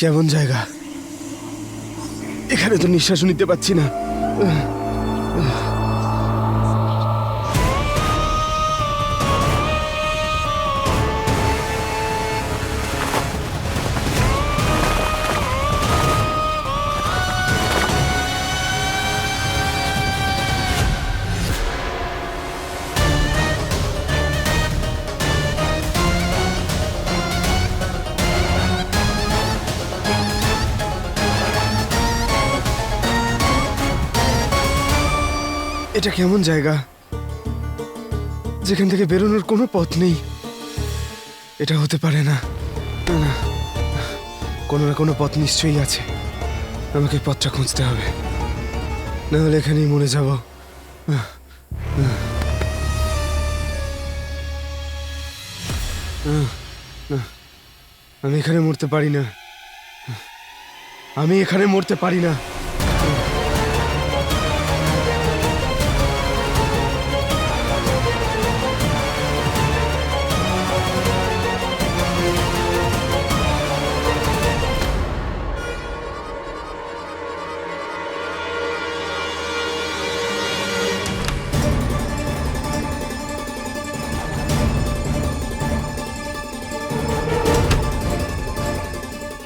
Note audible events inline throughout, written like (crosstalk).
কেমন জায়গা? এখানে তো নিঃশ্বাস নিতে পারছি না। এটা কেমন জায়গা? যেখান থেকে বেরোনোর কোনো পথ নেই। এটা হতে পারে না। না, কোনো না কোনো পথ নিশ্চয়ই আছে। আমাকে পথটা খুঁজতে হবে। না হলে এখানেই মরে যাব। আমি এখানে মরতে পারি না। আমি এখানে মরতে পারি না।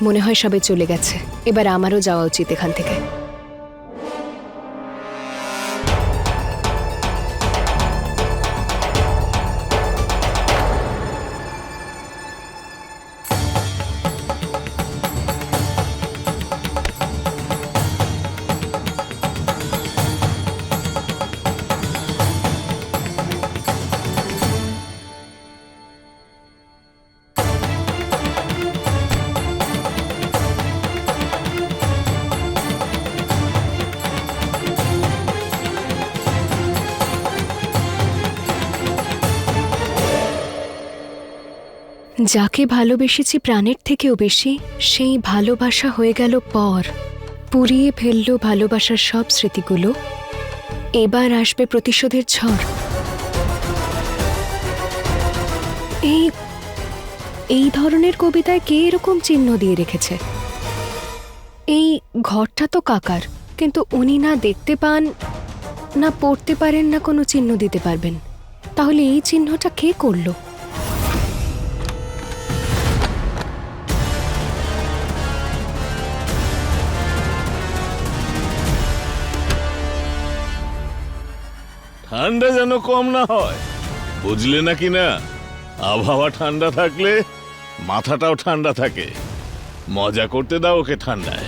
মনে হয় সবে চলে গেছে। এবার আমারও যাওয়া উচিত এখান থেকে। যাকে ভালোবেসেছি প্রাণের থেকেও বেশি, সেই ভালোবাসা হয়ে গেল পর। পুড়িয়ে ফেলল ভালোবাসার সব স্মৃতিগুলো। এবার আসবে প্রতিশোধের ঝড়। এই এই ধরনের কবিতায় কে এরকম চিহ্ন দিয়ে রেখেছে? এই ঘরটা তো কাকার, কিন্তু উনি না দেখতে পান, না পড়তে পারেন, না কোনো চিহ্ন দিতে পারবেন। তাহলে এই চিহ্নটা কে করল? ঠান্ডা যেন কম না হয়। বুঝলে নাকি না? আবহাওয়া ঠান্ডা থাকলে মাথাটাও ঠান্ডা থাকে। মজা করতে দাও ওকে ঠান্ডায়।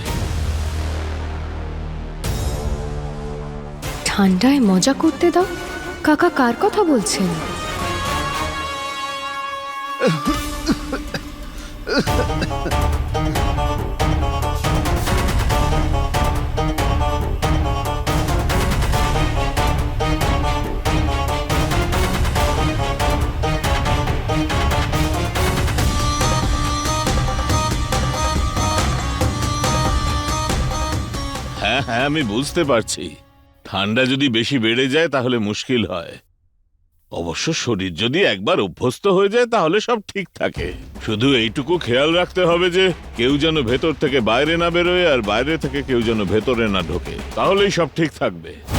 ঠান্ডায় মজা করতে দাও? কাকা কার কথা বলছেন? (laughs) হ্যাঁ আমি বুঝতে পারছি। ঠান্ডা যদি বেশি বেড়ে যায়, তাহলে মুশকিল হয়। অবশ্য শরীর যদি একবার অভ্যস্ত হয়ে যায়, তাহলে সব ঠিক থাকে। শুধু এইটুকু খেয়াল রাখতে হবে যে, কেউ যেন ভেতর থেকে বাইরে না বেরোয় আর বাইরে থেকে কেউ যেন ভেতরে না ঢোকে। তাহলেই সব ঠিক থাকবে।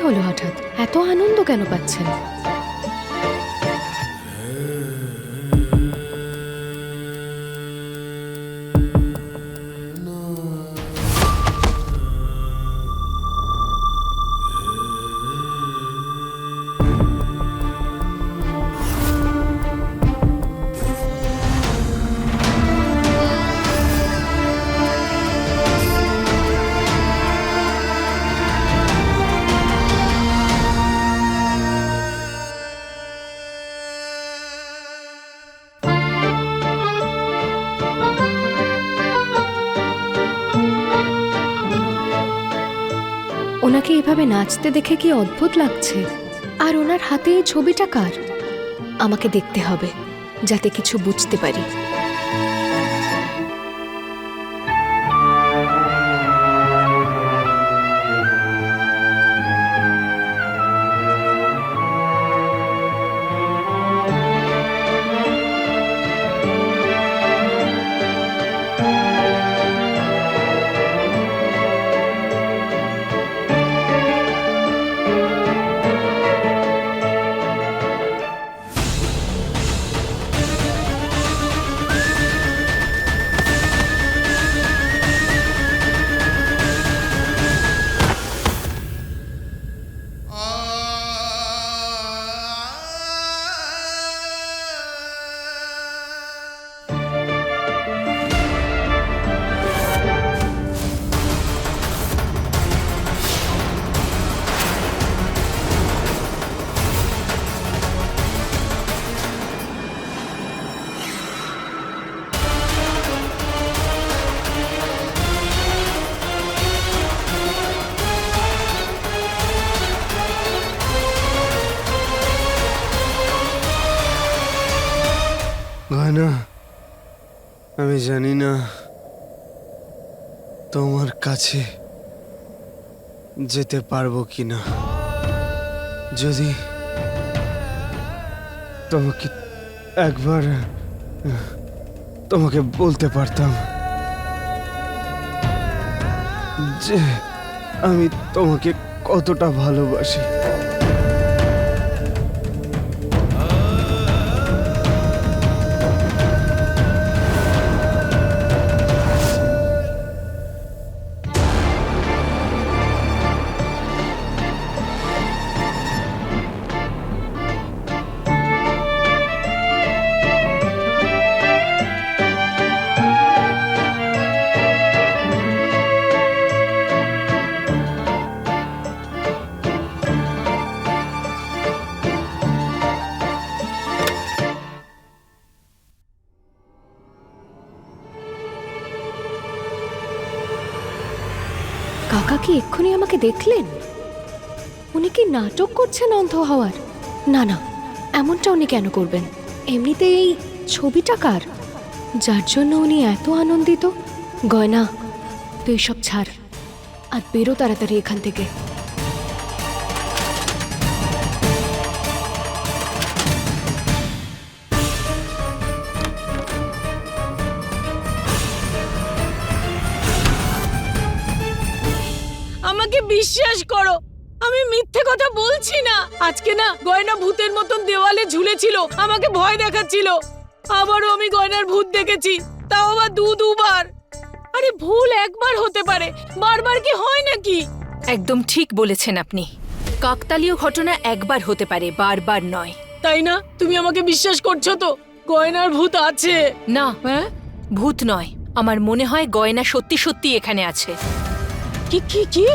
হলো হঠাৎ? এত আনন্দ কেন পাচ্ছেন? ওনাকে এভাবে নাচতে দেখে কি অদ্ভুত লাগছে? আর ওনার হাতে এই ছবিটা কার? আমাকে দেখতে হবে, যাতে কিছু বুঝতে পারি। জানি না তোমার কাছে যেতে পারব কি না যদি তোমাকে একবার, তোমাকে বলতে পারতাম যে আমি তোমাকে কতটা ভালোবাসি। কাকা কি এক্ষুনি আমাকে দেখলেন? উনি কি নাটক করছেন অন্ধ হওয়ার? না না, এমনটা উনি কেন করবেন? এমনিতে এই ছবিটা কার? যার জন্য উনি এত আনন্দিত? গয়না, তুই সব ছাড়, আর বেরো তাড়াতাড়ি এখান থেকে। বিশ্বাস করো আমি মিথ্যে কথা বলছি না। আজকে না গয়না ভূতের মতন দেওয়ালে ঝুলেছিল আমাকে ভয় দেখাচ্ছিল। আবারও আমি গয়নার ভূত দেখেছি তাও আবার দু দুবার। আরে ভুল একবার হতে পারে বারবার কি হয় নাকি? একদম ঠিক বলেছেন আপনি। কাকতালীয় ঘটনা একবার হতে পারে বারবার নয়। তাই না? তুমি আমাকে বিশ্বাস করছ তো? গয়নার ভূত আছে। না হ্যাঁ? ভূত নয়। আমার মনে হয় গয়না সত্যি সত্যি এখানে আছে। কি কি কি?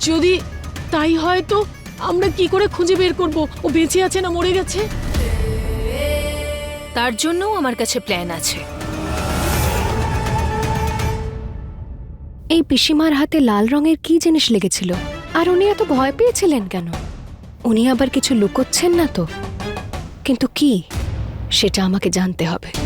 যদি তাই হয় তো আমরা কি করে খুঁজে বের করব? ও বেঁচে আছে না মরে গেছে? তার জন্যও আমার কাছে প্ল্যান আছে। এই পিসিমার হাতে লাল রঙের কি জিনিস লেগেছিল? আর উনি এত ভয় পেয়েছিলেন কেন? উনি আবার কিছু লুকোচ্ছেন না তো? কিন্তু কি? সেটা আমাকে জানতে হবে।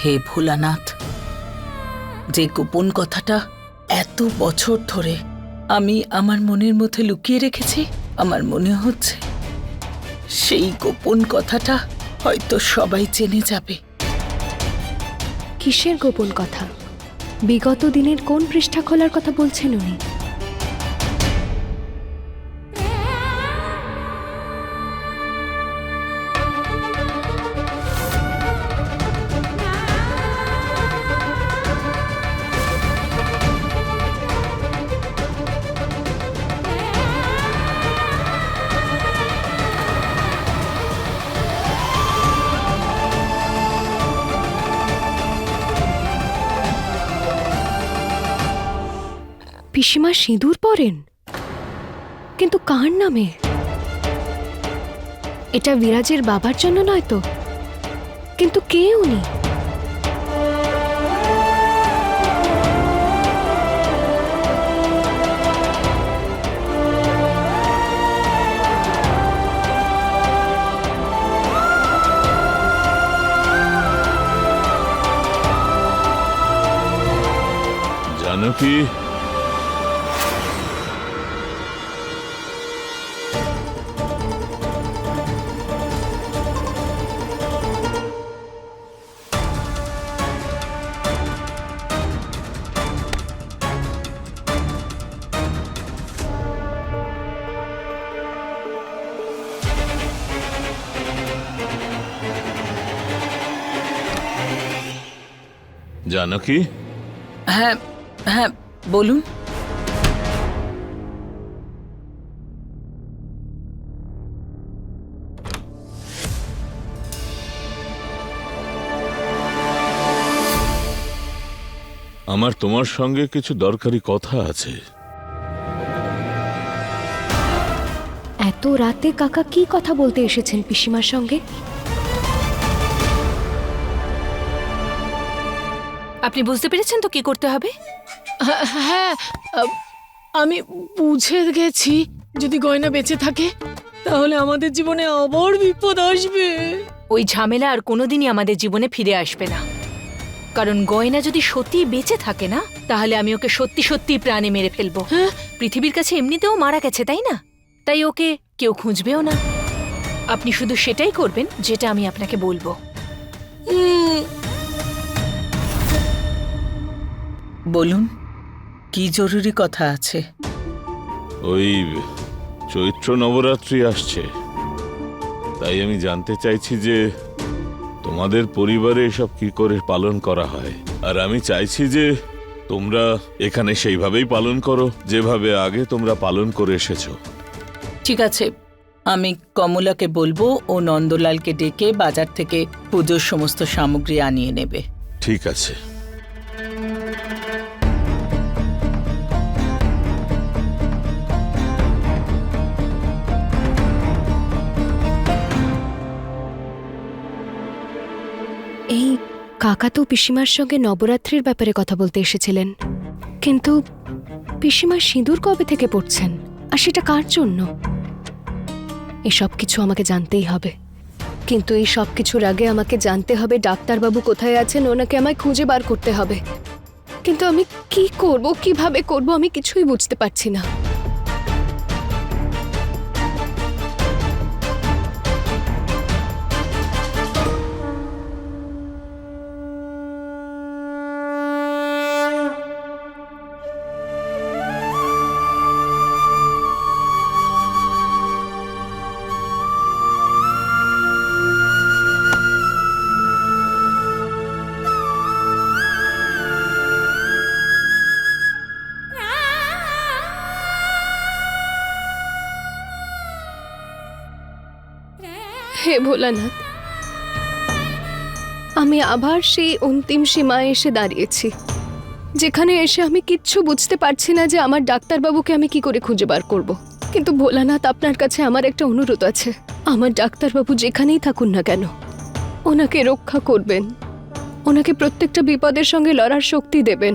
হে ভোলানাথ, যে গোপন কথাটা এত বছর ধরে আমি আমার মনের মধ্যে লুকিয়ে রেখেছি, আমার মনে হচ্ছে সেই গোপন কথাটা হয়তো সবাই জেনে যাবে। কিসের গোপন কথা? বিগত দিনের কোন পৃষ্ঠা খোলার কথা বলছেন উনি? সিঁদুর পরেন? কিন্তু কার নামে? এটা বিরাজের বাবার জন্য নয় তো। কিন্তু কে উনি? জানো কি? হ্যাঁ হ্যাঁ বলুন। আমার তোমার সঙ্গে কিছু দরকারি কথা আছে। এত রাতে কাকা কি কথা বলতে এসেছেন পিসিমার সঙ্গে? আপনি বুঝতে পেরেছেন তো কি করতে হবে? হ্যাঁ, হ্যাঁ আমি বুঝে গেছি। যদি গয়না বেঁচে থাকে তাহলে আমাদের জীবনে আবার বিপদ আসবে। ওই ঝামেলা আর কোনোদিনই আমাদের জীবনে ফিরে আসবে না। কারণ গয়না যদি সত্যি বেঁচে থাকে না তাহলে আমি ওকে সত্যি সত্যি প্রাণে মেরে ফেলব। হ্যাঁ? পৃথিবীর কাছে এমনিতেও মারা গেছে তাই না? তাই ওকে কেউ খুঁজবেও না। আপনি শুধু সেটাই করবেন যেটা আমি আপনাকে বলব। বলুন কি জরুরি কথা আছে? ওই চৈত্র নবরাত্রি আসছে। তাই আমি জানতে চাইছি যে তোমাদের পরিবারে এসব কি করে পালন করা হয়? আর আমি চাইছি যে তোমরা এখানে সেইভাবেই পালন করো যেভাবে আগে তোমরা পালন করে এসেছ। ঠিক আছে আমি কমলাকে বলব ও নন্দলালকে ডেকে বাজার থেকে পুজোর সমস্ত সামগ্রী আনিয়ে নেবে। ঠিক আছে। এই কাকা তো পিসিমার সঙ্গে নবরাত্রির ব্যাপারে কথা বলতে এসেছিলেন। কিন্তু পিসিমা সিঁদুর কবে থেকে পড়ছেন? আর সেটা কার জন্য? এসব কিছু আমাকে জানতেই হবে। কিন্তু এই সব কিছুর আগে আমাকে জানতে হবে ডাক্তারবাবু কোথায় আছেন, ওনাকে আমায় খুঁজে বার করতে হবে। কিন্তু আমি কি করব, কীভাবে করব, আমি কিছুই বুঝতে পারছি না। হে ভোলানাথ, আমি আবার সেই অন্তিম সীমায় এসে দাঁড়িয়েছি, যেখানে এসে আমি কিচ্ছু বুঝতে পারছি না যে আমার ডাক্তারবাবুকে আমি কি করে খুঁজে বার করব। কিন্তু ভোলানাথ, আপনার কাছে আমার একটা অনুরোধ আছে। আমার ডাক্তারবাবু যেখানেই থাকুন না কেন, ওনাকে রক্ষা করবেন। ওনাকে প্রত্যেকটা বিপদের সঙ্গে লড়ার শক্তি দেবেন।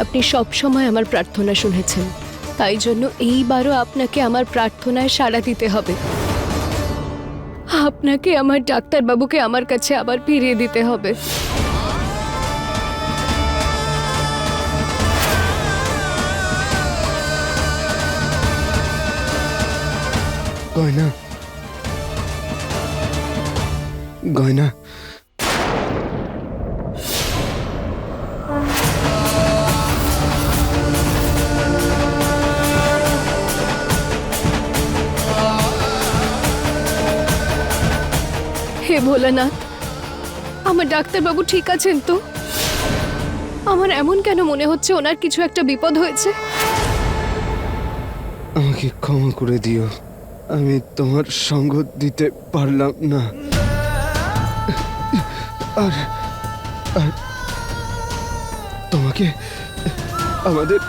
আপনি সব সময় আমার প্রার্থনা শুনেছেন। তাই জন্য এইবারও আপনাকে আমার প্রার্থনায় সাড়া দিতে হবে। আপনাকে আমার ডাক্তারবাবুকে আমার কাছে আবার ফিরিয়ে দিতে হবে। গয়না। গয়না। হে ভোলানাথ, আমার ডাক্তারবাবু ঠিক আছেন তো? আমার এমন কেন মনে হচ্ছে ওনার কিছু একটা বিপদ হয়েছে? আমাকে ক্ষমা করে দিও। আমি তোমার সঙ্গ দিতে পারলাম না। আর আর তোমাকে আমাদের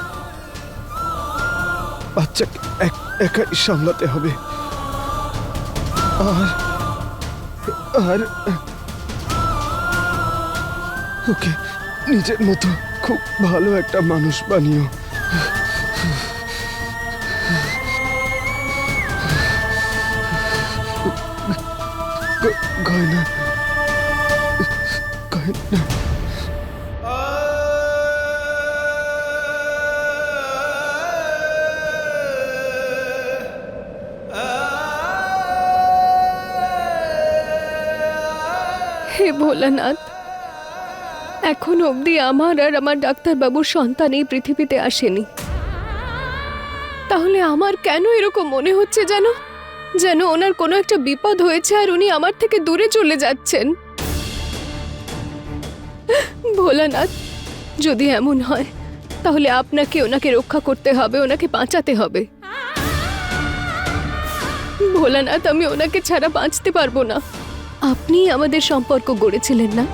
বাচ্চাকে এক, একাই সামলাতে হবে। আর আর ওকে নিজের মতো খুব ভালো একটা মানুষ বানিও। ভোলানাথ এখন অবধি আমার আর আমার ডাক্তারবাবুর সন্তান এই পৃথিবীতে আসেনি। তাহলে আমার কেন এরকম মনে হচ্ছে যেন যেন ওনার কোনো একটা বিপদ হয়েছে আর উনি আমার থেকে দূরে চলে যাচ্ছেন। ভোলানাথ, যদি এমন হয়, তাহলে আপনাকে ওনাকে রক্ষা করতে হবে, ওনাকে বাঁচাতে হবে। ভোলানাথ, আমি ওনাকে ছাড়া বাঁচতে পারব না। আপনি আমাদের সম্পর্ক গড়েছিলেন না?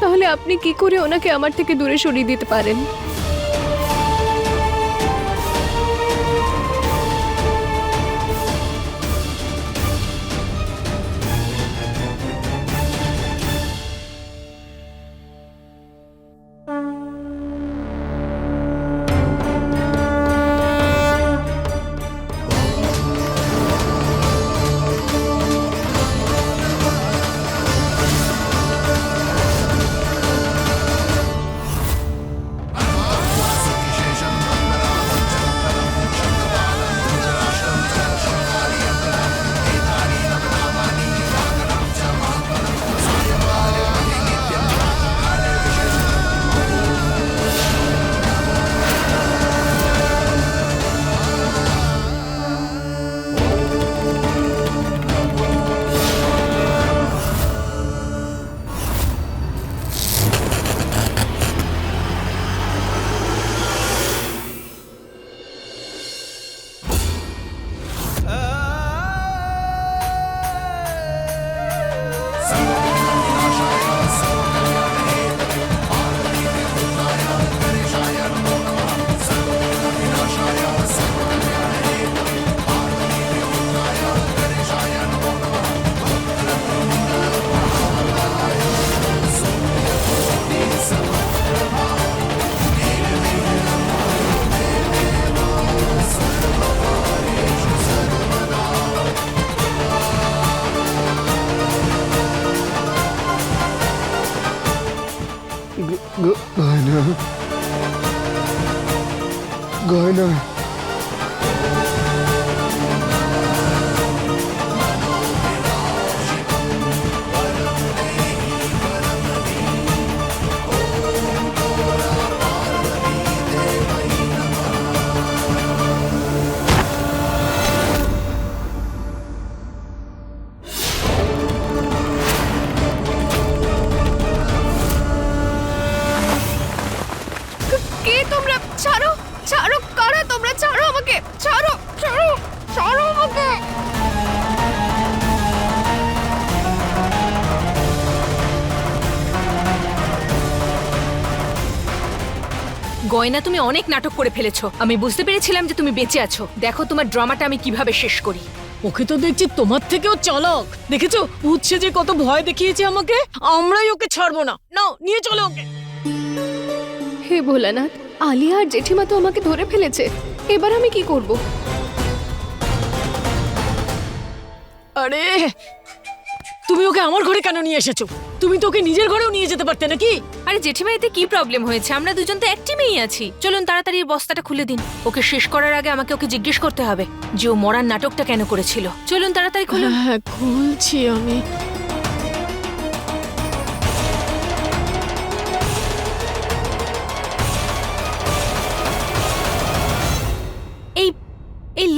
তাহলে আপনি কি করে ওনাকে আমার থেকে দূরে সরিয়ে দিতে পারেন? গয়না তুমি অনেক নাটক করে ফেলেছো। আমি বুঝতে পেরেছিলাম যে তুমি বেঁচে আছো। দেখো তোমার ড্রামাটা আমি কীভাবে শেষ করি। ওকে তো দেখছি তোমার থেকেও চালাক। দেখেছ? উচ্ছে যে কত ভয় দেখিয়েছে আমাকে আমরাই ওকে ছাড়বো না। নাও নিয়ে চলো ওকে। হে ভোলানাথ আলিয়া আর জেঠিমা তো আমাকে ধরে ফেলেছে। এবার আমি কি করব? আরে তুমি ওকে আমার ঘরে কেন নিয়ে এসেছ? তুমি তো ওকে নিজের ঘরেও নিয়ে যেতে পারতে নাকি? আরে জেঠিমা এতে কি প্রবলেম হয়েছে? আমরা দুজন তো একটি টিমেই আছি। চলুন তাড়াতাড়ি এই বস্তাটা খুলে দিন। ওকে শেষ করার আগে আমাকে ওকে জিজ্ঞেস করতে হবে যে ও মরার নাটকটা কেন করেছিল। চলুন তাড়াতাড়ি খুলুন। হ্যাঁ খুলছি আমি।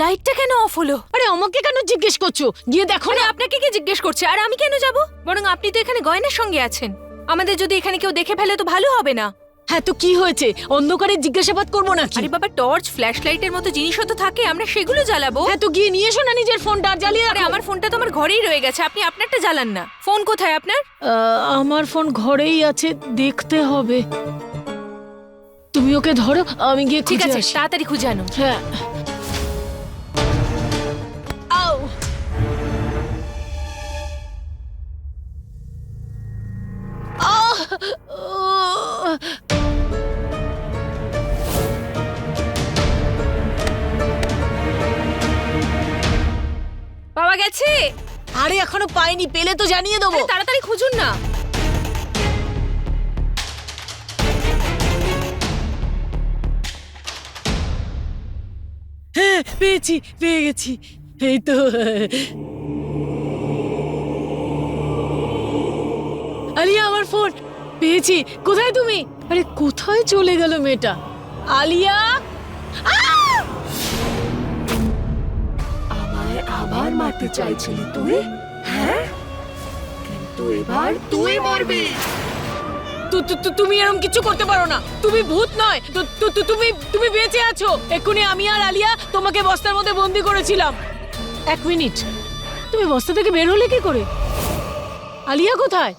লাইটটা কেন অফ হলো? আরে আমাকে কেন জিজ্ঞেস করছ? গিয়ে দেখো না। আপনাকে কি জিজ্ঞেস করছে? আর আমি কেন যাব? বরং আপনি তো এখানে গয়নার সঙ্গে আছেন। আমাদের যদি এখানে কেউ দেখে ফেলে তো ভালো হবে না। হ্যাঁ তো কি হয়েছে? অন্ধকারে জিজ্ঞাসাবাদ করব না আরে বাবা টর্চ ফ্ল্যাশ লাইটের মতো জিনিসও তো থাকে আমরা সেগুলো জ্বালাবো। হ্যাঁ তো গিয়ে নিয়ে এসো না নিজের ফোনটা আর জ্বালিয়ে আরে আমার ফোনটা তো আমার ঘরেই রয়ে গেছে আপনি আপনারটা জ্বালান না। ফোন কোথায় আপনার? আমার ফোন ঘরেই আছে দেখতে হবে। তুমি ওকে ধরো আমি গিয়ে ঠিক আছে তাড়াতাড়ি খুঁজে আনুন হ্যাঁ। পাওয়া গেছে? আরে এখনও পাইনি পেলে তো জানিয়ে দেবো। আরে তাড়াতাড়ি খুঁজুন না। হ্যাঁ পেয়েছি পেয়ে গেছি। এই তো। আলিয়া আমার ফোন। পেয়েছি। কোথায় তুমি? আরে কোথায় চলে গেল মেয়েটা? আলিয়া? মারতে চাইছিলি তুই? হ্যাঁ? কিন্তু এবার তুই মরবি। তুমি এরকম কিছু করতে পারো না। তুমি ভূত নয়। তুমি তুমি বেঁচে আছো। এক্ষুনি আমি আর আলিয়া তোমাকে বস্তার মধ্যে বন্দি করেছিলাম। এক মিনিট। তুমি বস্তা থেকে বের হলে কি করে? আলিয়া কোথায়?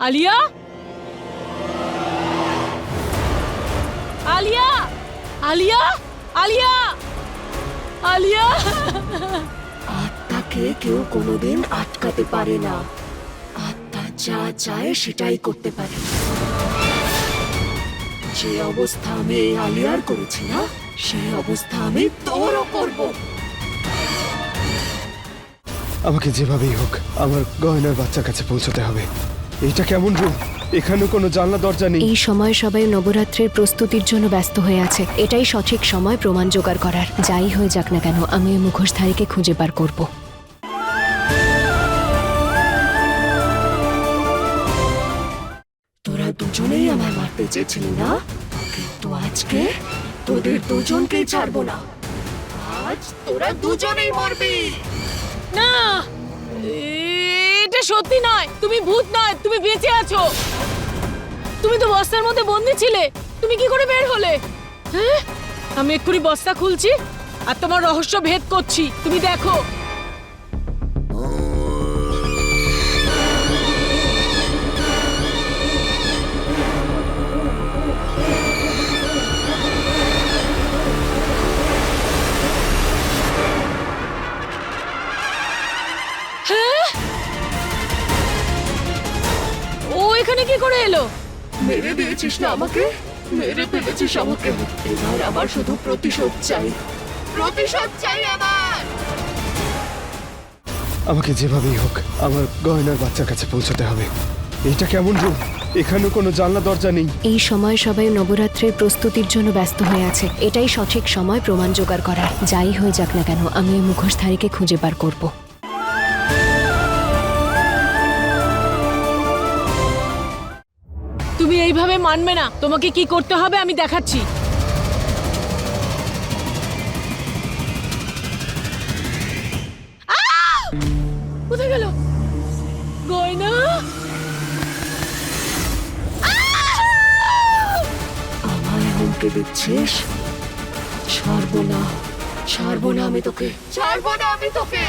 আলিয়া? আলিয়া? আলিয়া? আলিয়া? আলিয়া? আত্মাকে কেউ কোনোদিন আটকাতে পারে না। আত্মা যা চায় সেটাই করতে পারে। যে অবস্থা আমি এই আলিয়ার করেছি না সেই অবস্থা আমি তোরও করব। আমাকে যেভাবেই হোক আমার গয়নার বাচ্চার কাছে পৌঁছতে হবে। এটা কেমন রুম এখানে কোনো জানলা দরজা নেই। এই সময় সবাই নবরাত্রির প্রস্তুতির জন্য ব্যস্ত হয়ে আছে। এটাই সঠিক সময় প্রমাণ জোগাড় করার। যাই হয়ে যাক না কেন আমি মুখোশধারীকে খুঁজে বার করব। চেয়েছিলি না কিন্তু আজকে তোদের দুজনকেই ছাড়বো না। আজ তোরা দুজনেই মরবি। না, এটা সত্যি নয়। তুমি ভূত নয়, তুমি বেঁচে আছো। তুমি তো বস্তার মধ্যে বন্দি ছিলে। তুমি কি করে বের হলে? হ্যাঁ? আমি এক্ষুনি বস্তা খুলছি আর তোমার রহস্য ভেদ করছি। তুমি দেখো। এলো। মেরে দিয়েছিস না আমাকে? মেরে ফেলেছিস আমাকে? এবার আমার শুধু প্রতিশোধ চাই। প্রতিশোধ চাই আমার আমাকে যেভাবেই হোক আমার গয়নার বাচ্চার কাছে পৌঁছতে হবে। এটা কেমন রুম এখানে কোনো জানলা দরজা নেই। এই সময় সবাই নবরাত্রির প্রস্তুতির জন্য ব্যস্ত হয়ে আছে। এটাই সঠিক সময় প্রমাণ জোগাড় করার। যাই হয়ে যাক না কেন আমি ওই মুখোশধারীকে খুঁজে বার করব। এইভাবে মানবে না। তোমাকে কি করতে হবে আমি দেখাচ্ছি। আহ! কোথায় গেল? গয়না? আমায় হুমকে দিচ্ছিস? ছাড়বো না। ছাড়বো না আমি তোকে। ছাড়বো না আমি তোকে!